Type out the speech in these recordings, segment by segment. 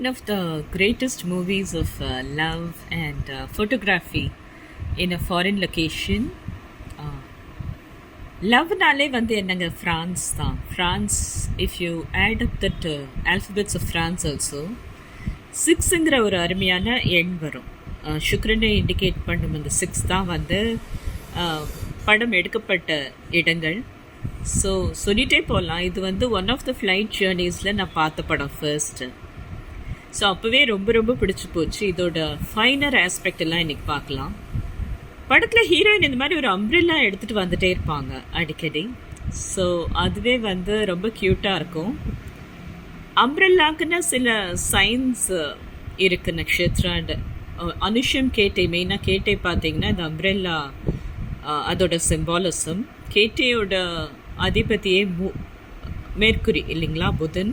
one of the greatest movies of uh, love and uh, photography in a foreign location. Uh, லவ்னாலே வந்து என்னங்க France தான். France if you add up that alphabets of France also சிக்ஸுங்கிற ஒரு அருமையான எண் வரும். Uh, சுக்ரனை indicate பண்ணும் அந்த six தான் வந்து uh, படம் எடுக்கப்பட்ட இடங்கள். ஸோ சொல்லிட்டே போகலாம் இது வந்து ஒன் ஆஃப் த ஃப்ளைட் ஜேர்னிஸில் நான் பார்த்த படம் ஃபர்ஸ்ட்டு ஸோ அப்போவே ரொம்ப ரொம்ப பிடிச்சி போச்சு. இதோட ஃபைனர் ஆஸ்பெக்ட் எல்லாம் இன்னைக்கு பார்க்கலாம். படத்தில் ஹீரோயின் இந்த மாதிரி ஒரு அம்ப்ரெல்லா எடுத்துகிட்டு வந்துட்டே இருப்பாங்க அடிக்கடி. ஸோ அதுவே வந்து ரொம்ப க்யூட்டாக இருக்கும். அம்ப்ரெல்லாக்குன்னு சில சயின்ஸ் இருக்குது நக்ஷத்ராண்டு அனுஷம் கேட்டை மெயினாக கேட்டை பார்த்தீங்கன்னா இந்த அம்ப்ரெல்லா அதோட சிம்பாலிசம் கேட்டையோட அதிபதியே மு மேற்குறி இல்லைங்களா புதன்.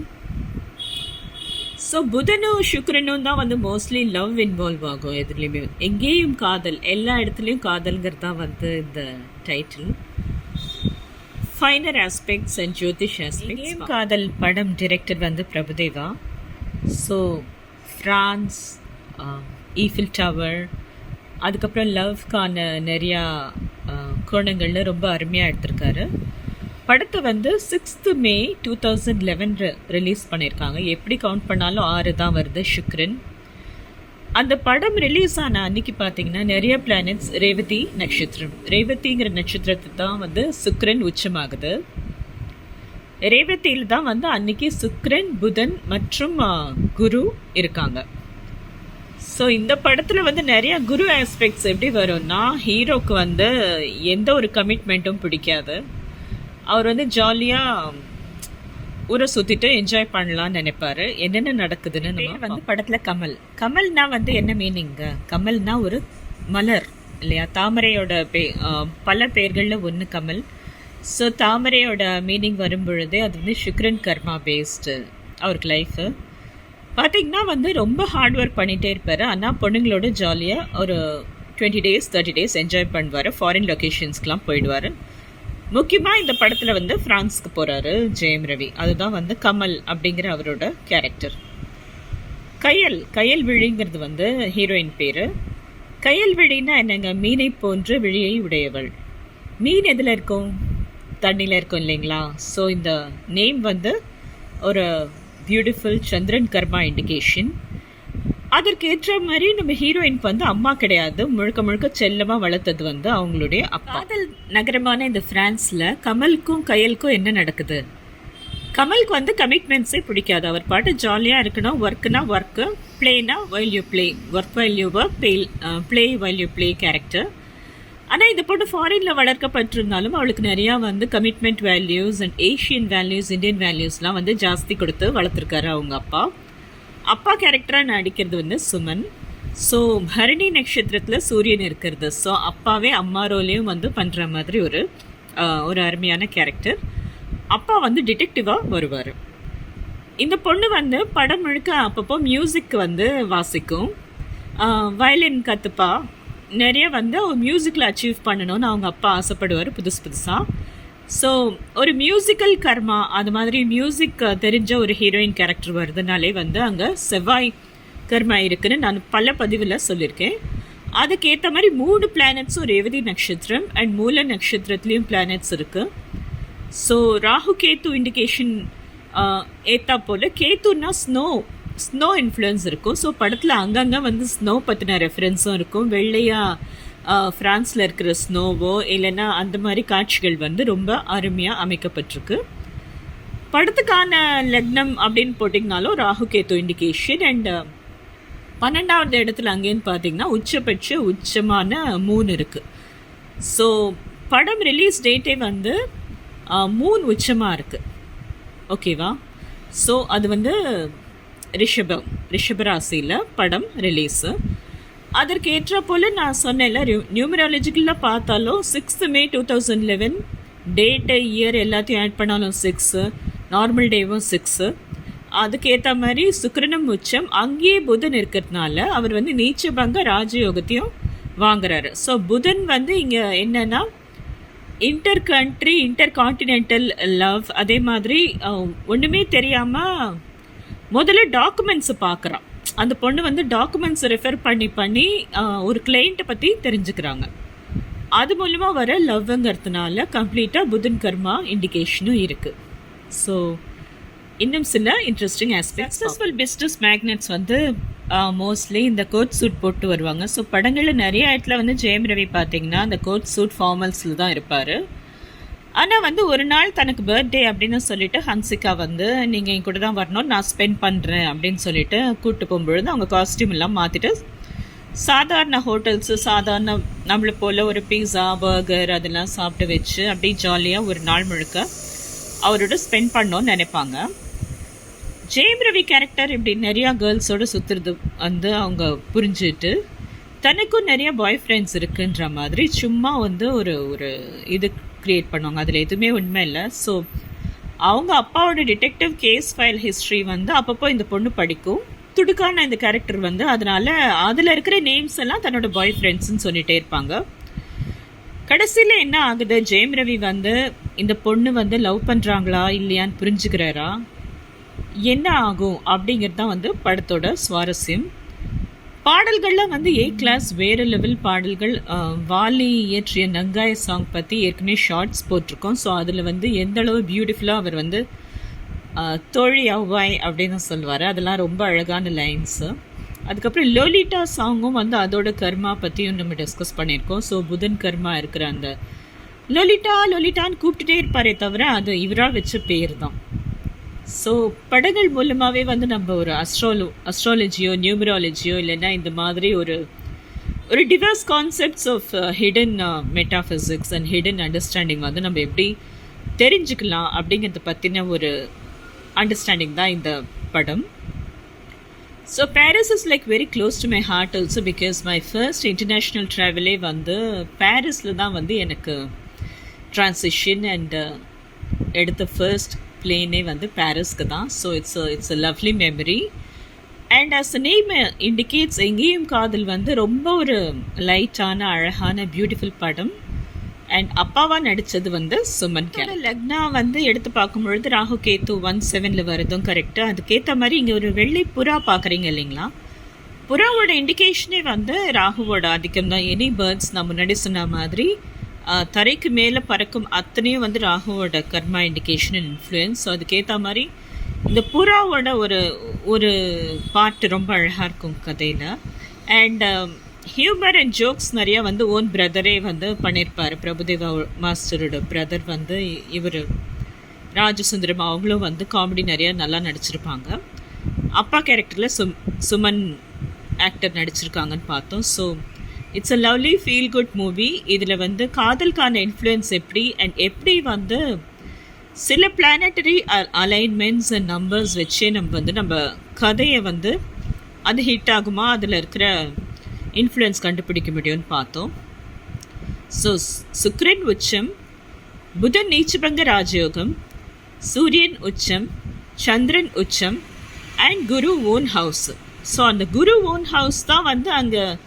ஸோ புதனும் சுக்கிரனும் தான் வந்து மோஸ்ட்லி லவ் இன்வால்வ் ஆகும் எதுலேயுமே. எங்கேயும் காதல் எல்லா இடத்துலையும் காதல்ங்கிறது தான் வந்து இந்த title finer aspects and Jyotish aspects காதல் படம் டிரெக்டர் வந்து Prabhudeva so France Eiffel tower அதுக்கப்புறம் லவ்க்கான நிறையா அஹ், கோணங்கள்ல ரொம்ப அருமையாக எடுத்திருக்காரு. படத்தை வந்து சிக்ஸ்த்து மே டூ தௌசண்ட் லெவனில் ரிலீஸ் பண்ணியிருக்காங்க. எப்படி கவுண்ட் பண்ணாலும் ஆறு தான் வருது சுக்ரன். அந்த படம் ரிலீஸ் ஆன அன்னைக்கு பார்த்தீங்கன்னா நிறைய பிளானட்ஸ் ரேவதி நட்சத்திரம். ரேவதிங்கிற நட்சத்திரத்தை தான் வந்து சுக்ரன் உச்சமாகுது. ரேவதியில் தான் வந்து அன்னைக்கு சுக்ரன் புதன் மற்றும் குரு இருக்காங்க. ஸோ இந்த படத்தில் வந்து நிறைய குரு ஆஸ்பெக்ட்ஸ் எப்படி வரும்னா ஹீரோக்கு வந்து எந்த ஒரு கமிட்மெண்ட்டும் பிடிக்காது. அவர் வந்து ஜாலியாக ஊரை சுற்றிட்டு என்ஜாய் பண்ணலாம்னு நினைப்பாரு. என்னென்ன நடக்குதுன்னு நம்ம வந்து படத்தில் கமல். கமல்னா வந்து என்ன மீனிங்க கமல்னா ஒரு மலர் இல்லையா? தாமரையோட பே பல பேர்களில் ஒன்று கமல். ஸோ தாமரையோட மீனிங் வரும் பொழுதே அது வந்து சுக்ரன் கர்மா பேஸ்டு அவருக்கு லைஃபு பார்த்தீங்கன்னா வந்து ரொம்ப ஹார்ட் ஒர்க் பண்ணிகிட்டே இருப்பார். ஆனால் பொண்ணுங்களோட ஜாலியாக ஒரு twenty days thirty days enjoy பண்ணுவார். ஃபாரின் லொக்கேஷன்ஸ்க்கெலாம் போயிடுவார். முக்கியமாக இந்த படத்தில் வந்து ஃப்ரான்ஸ்க்கு போகிறாரு ஜெயம் ரவி. அதுதான் வந்து கமல் அப்படிங்கிற அவரோட கேரக்டர் கயல் கயல் விழிங்கிறது வந்து ஹீரோயின் பேர். கயல் விழின்னா என்னங்க? மீனை போன்ற விழியை உடையவள். மீன் எதில் இருக்கும்? தண்ணியில் இருக்கும் இல்லைங்களா? ஸோ இந்த நேம் வந்து ஒரு பியூட்டிஃபுல் சந்திரன் கர்மா இண்டிகேஷன் அதற்கு ஏற்ற மாதிரி நம்ம ஹீரோயின்க்கு வந்து அம்மா கிடையாது. முழுக்க முழுக்க செல்லமா வளர்த்தது வந்து அவங்களுடைய காதல் நகரமான இந்த பிரான்ஸ்ல கமலுக்கும் கயலுக்கும் என்ன நடக்குது? கமலுக்கு வந்து கமிட்மெண்ட்ஸே பிடிக்காது. அவர் பாட்டு ஜாலியாக இருக்கணும். ஒர்க்குனா work பிளேனா while you play work while you work play play while you play character ஆனால் இந்த போட்டு ஃபாரினில் வளர்க்கப்பட்டிருந்தாலும் அவளுக்கு நிறையா வந்து commitment values and Asian values Indian வேல்யூஸ்லாம் வந்து ஜாஸ்தி கொடுத்து வளர்த்துருக்காரு அவங்க அப்பா. அப்பா கேரக்டராக நடிக்கிறது வந்து சுமன். ஸோ பரணி நட்சத்திரத்தில் சூரியன் இருக்கிறது. ஸோ அப்பாவே அம்மா ரோலையும் வந்து பண்ணுற மாதிரி ஒரு ஒரு அருமையான கேரக்டர் அப்பா வந்து டிடெக்டிவாக வருவார். இந்த பொண்ணு வந்து படம் முழுக்க அப்பப்போ மியூசிக் வந்து வாசிக்கும். வயலின் கற்றுப்பா நிறைய வந்து மியூசிக்கில் அச்சீவ் பண்ணணும்னு அவங்க அப்பா ஆசைப்படுவார் புதுசு புதுசாக ஸோ ஒரு மியூசிக்கல் கர்மா அது மாதிரி மியூசிக் தெரிஞ்ச ஒரு ஹீரோயின் கேரக்டர் வருதுனாலே வந்து அங்கே செவ்வாய் கர்மா இருக்குன்னு நான் பல பதிவில் சொல்லியிருக்கேன். அதுக்கேற்ற மாதிரி மூணு பிளானட்ஸும் ரேவதி நட்சத்திரம் அண்ட் மூல நட்சத்திரத்துலேயும் பிளானட்ஸ் இருக்குது ஸோ ராகு கேத்து இண்டிகேஷன் ஏற்றா போல் கேத்துன்னா ஸ்னோ ஸ்னோ இன்ஃப்ளூயன்ஸ் இருக்கும். ஸோ படத்தில் அங்கங்கே வந்து ஸ்னோ பற்றின ரெஃபரன்ஸும் இருக்கும். வெள்ளையாக ஃப்ரான்ஸில் இருக்கிற ஸ்னோவோ இல்லைன்னா அந்த மாதிரி காட்சிகள் வந்து ரொம்ப அருமையாக அமைக்கப்பட்டிருக்கு. படத்துக்கான லக்னம் அப்படின்னு போட்டிங்கனாலும் ராகு கேத்து இண்டிகேஷன் அண்ட் பன்னெண்டாவது இடத்துல அங்கேன்னு பார்த்தீங்கன்னா உச்சபட்ச உச்சமான மூன் இருக்குது ஸோ படம் ரிலீஸ் டேட்டே வந்து மூன் உச்சமாக இருக்குது ஓகேவா ஸோ அது வந்து ரிஷபம் ரிஷபராசியில் படம் ரிலீஸு அதற்கு ஏற்ற போல் நான் சொன்னேன்ல நியூமராலஜிக்கலாக பார்த்தாலும் sixth May two thousand eleven date year எல்லாத்தையும் ஆட் பண்ணாலும் சிக்ஸு நார்மல் டேவும் சிக்ஸு அதுக்கேற்ற மாதிரி சுக்கரனும் உச்சம். அங்கேயே புதன் இருக்கிறதுனால அவர் வந்து நீச்சபங்க ராஜயோகத்தையும் வாங்குறாரு. ஸோ புதன் வந்து இங்கே என்னென்னா inter country intercontinental love அதே மாதிரி ஒன்றுமே தெரியாமல் முதல்ல டாக்குமெண்ட்ஸை பார்க்குறான். அந்த பொண்ணு வந்து டாக்குமெண்ட்ஸை ரெஃபர் பண்ணி பண்ணி ஒரு கிளைண்ட்டை பற்றி தெரிஞ்சுக்கிறாங்க. அது மூலிமா வர லவ்ங்கிறதுனால கம்ப்ளீட்டாக புதன் கர்மா இண்டிகேஷனும் இருக்குது ஸோ இன்னும் சில interesting aspect successful business magnets வந்து மோஸ்ட்லி இந்த கோட் சூட் போட்டு வருவாங்க. ஸோ படங்களில் நிறைய இடத்துல வந்து ஜெயம் ரவி பார்த்தீங்கன்னா அந்த கோட் சூட் ஃபார்மல்ஸில் தான் இருப்பார். ஆனால் வந்து ஒரு நாள் தனக்கு பர்த்டே அப்படின்னு சொல்லிட்டு ஹன்சிகா வந்து நீங்கள் என் கூட தான் வரணும் நான் ஸ்பெண்ட் பண்ணுறேன் அப்படின்னு சொல்லிட்டு கூப்பிட்டு போகும்பொழுது அவங்க காஸ்டியூம் எல்லாம் மாற்றிட்டு சாதாரண ஹோட்டல்ஸு சாதாரண நம்மளை போல் ஒரு பீஸா பர்கர் அதெல்லாம் சாப்பிட்டு வச்சு அப்படியே ஜாலியாக ஒரு நாள் முழுக்க அவரோட ஸ்பெண்ட் பண்ணோன்னு நினைப்பாங்க. ஜெயம் ரவி கேரக்டர் இப்படி நிறையா கேர்ள்ஸோடு சுற்றுறது வந்து அவங்க புரிஞ்சுட்டு தனக்கும் நிறைய பாய் ஃப்ரெண்ட்ஸ் இருக்குன்ற மாதிரி சும்மா வந்து ஒரு ஒரு இது க்ரியேட் பண்ணுவாங்க. அதில் எதுவுமே உண்மை இல்லை. ஸோ அவங்க அப்பாவோட டிடெக்டிவ் கேஸ் ஃபைல் ஹிஸ்ட்ரி வந்து அப்பப்போ இந்த பொண்ணு படிக்கும். துடுக்கான இந்த கேரக்டர் வந்து அதனால அதில் இருக்கிற நேம்ஸ் எல்லாம் தன்னோட பாய் ஃப்ரெண்ட்ஸ்ன்னு சொல்லிட்டே இருப்பாங்க. கடைசியில் என்ன ஆகுது? ஜெயம் ரவி வந்து இந்த பொண்ணு வந்து லவ் பண்ணுறாங்களா இல்லையான்னு புரிஞ்சுக்கிறாரா? என்ன ஆகும்? அப்படிங்கிறது தான் வந்து படத்தோட சுவாரஸ்யம். பாடல்கள்லாம் வந்து ஏ கிளாஸ் வேறு லெவல் பாடல்கள் வாலி இயற்றிய நங்காய சாங் பற்றி ஏற்கனவே ஷார்ட்ஸ் போட்டிருக்கோம். ஸோ அதில் வந்து எந்தளவு பியூட்டிஃபுல்லாக அவர் வந்து தோழி அவ்வாய் அப்படின்னு சொல்லுவார் அதெல்லாம் ரொம்ப அழகான லைன்ஸு அதுக்கப்புறம் லோலிட்டா சாங்கும் வந்து அதோட கர்மா பற்றியும் நம்ம டிஸ்கஸ் பண்ணியிருக்கோம். ஸோ புதன் கர்மா இருக்கிற அந்த லோலிட்டா லோலிட்டான்னு கூப்பிட்டுட்டே இருப்பாரே தவிர அது இவராக வச்ச பேர் தான் ஸோ படங்கள் மூலமாகவே வந்து நம்ம ஒரு அஸ்ட்ரோலோ அஸ்ட்ராலஜியோ நியூமராலஜியோ இல்லைன்னா இந்த மாதிரி ஒரு ஒரு diverse concepts of hidden metaphysics and hidden understanding வந்து நம்ம எப்படி தெரிஞ்சுக்கலாம் அப்படிங்கிறத பற்றின ஒரு அண்டர்ஸ்டாண்டிங் தான் இந்த படம். So Paris is like very close to my heart also because my first international ட்ராவலே வந்து பாரிஸில் தான் வந்து எனக்கு ட்ரான்சிஷன் அண்ட் uh, எடுத்த ஃபர்ஸ்ட் பிளேனே வந்து பாரிஸ்க்கு தான். So it's it's a lovely memory and as name indicates எங்கேயும் காதல் வந்து ரொம்ப ஒரு லைட்டான அழகான பியூட்டிஃபுல் படம். அண்ட் அப்பாவாக நடித்தது வந்து சுமன் கேர் லக்னா வந்து எடுத்து பார்க்கும்பொழுது ராகு கேத்து ஒன் செவனில் வருதும் கரெக்டாக அதுக்கேற்ற மாதிரி இங்கே ஒரு வெள்ளை புறா பார்க்குறீங்க இல்லைங்களா? புறாவோட இண்டிகேஷனே வந்து ராகுவோட ஆதிக்கம் தான். எனி பேர்ட்ஸ் நான் முன்னாடி சொன்ன மாதிரி. தரைக்கு மேலே பறக்கும் அத்தனையும் வந்து ராகுவோட கர்மா இண்டிகேஷன் இன்ஃப்ளூயன்ஸ் ஸோ அதுக்கேற்ற மாதிரி இந்த புறாவோட ஒரு ஒரு பாட்டு ரொம்ப அழகாக இருக்கும் கதையில். அண்ட் ஹியூமர் அண்ட் ஜோக்ஸ் நிறையா வந்து ஓன் பிரதரே வந்து பண்ணியிருப்பார் பிரபுதேவா மாஸ்டரோட பிரதர் வந்து இவர் ராஜசுந்தரம் அவங்களும் வந்து காமெடி நிறையா நல்லா நடிச்சிருப்பாங்க. அப்பா கேரக்டரில் சும் சுமன் ஆக்டர் நடிச்சிருக்காங்கன்னு பார்த்தோம். So it's a lovely feel good movie இதில் வந்து காதல்கான இன்ஃப்ளூயன்ஸ் எப்படி அண்ட் எப்படி வந்து சில பிளானட்டரி அலைன்மெண்ட்ஸ் அண்ட் நம்பர்ஸ் வச்சே நம்ம வந்து நம்ம கதையை வந்து அது ஹிட் ஆகுமா? அதில் இருக்கிற இன்ஃப்ளூயன்ஸ் கண்டுபிடிக்க முடியும்னு பார்த்தோம். ஸோ சுக்ரன் உச்சம் புதன் நீச்சபங்க ராஜயோகம் சூரியன் உச்சம் சந்திரன் உச்சம் and Guru own house so அந்த குரு ஓன் ஹவுஸ் தான் வந்து அங்கே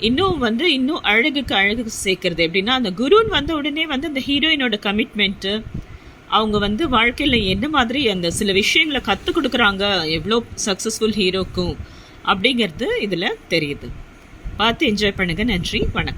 இன்னும் வந்து இன்னும் அழகுக்கு அழகு சேர்க்கறது. எப்படின்னா அந்த குருன்னு வந்த உடனே வந்து அந்த ஹீரோயினோட கமிட்மெண்ட்டு அவங்க வந்து வாழ்க்கையில் என்ன மாதிரி அந்த சில விஷயங்களை கற்றுக் கொடுக்குறாங்க எவ்வளோ சக்ஸஸ்ஃபுல் ஹீரோக்கும் அப்படிங்கிறது இதில் தெரியுது. பார்த்து என்ஜாய் பண்ணுங்கள் நன்றி. வணக்கம்.